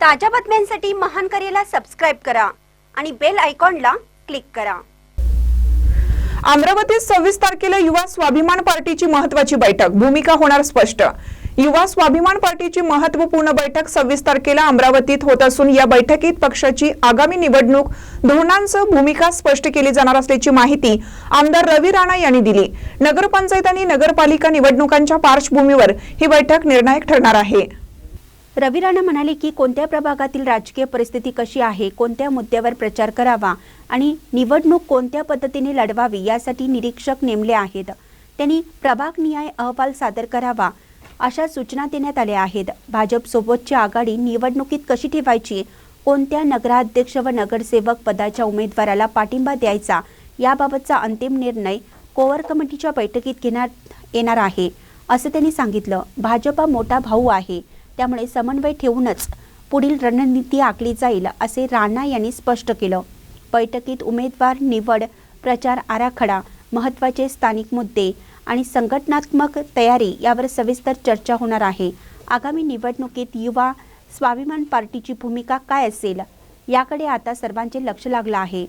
ताज्या बातम्यांसाठी महान करेला सबस्क्राईब करा आणि बेल आयकॉनला क्लिक करा. अमरावतीत सव्वीस तारखेला युवा स्वाभिमान पार्टीची महत्वाची बैठक. भूमिका होणार स्पष्ट. युवा स्वाभिमान पार्टीची महत्त्वपूर्ण बैठक सव्वीस तारखेला अमरावतीत होत असून या बैठकीत पक्षाची आगामी निवडणूक धोरणांसह भूमिका स्पष्ट केली जाणार असल्याची माहिती आमदार रवी राणा यांनी दिली. नगरपंचायत आणि नगरपालिका निवडणुकांच्या पार्श्वभूमीवर ही बैठक निर्णायक ठरणार आहे. रवी राणा म्हणाले की कोणत्या प्रभागातील राजकीय परिस्थिती कशी आहे कोणत्या मुद्द्यावर प्रचार करावा आणि निवडणूक कोणत्या पद्धतीने लढवावी यासाठी निरीक्षक नेमले आहेत. त्यांनी प्रभाग निहाय अहवाल सादर करावा अशा सूचना देण्यात आल्या आहेत. भाजपसोबतची आघाडी निवडणुकीत कशी ठेवायची कोणत्या नगराध्यक्ष व नगरसेवक पदाच्या उमेदवाराला पाठिंबा द्यायचा याबाबतचा अंतिम निर्णय कोवर कमिटीच्या बैठकीत घेण्यात येणार आहे असं त्यांनी सांगितलं. भाजपा मोठा भाऊ आहे. त्यामुळे समन्वय ठेवूनच पुढील रणनीती आखली जाईल असे राणा यांनी स्पष्ट केलं. बैठकीत उमेदवार निवड प्रचार आराखडा महत्त्वाचे स्थानिक मुद्दे आणि संघटनात्मक तयारी यावर सविस्तर चर्चा होणार आहे. आगामी निवडणुकीत युवा स्वाभिमान पार्टीची भूमिका काय असेल? याकडे आता सर्वांचे लक्ष लागलं आहे.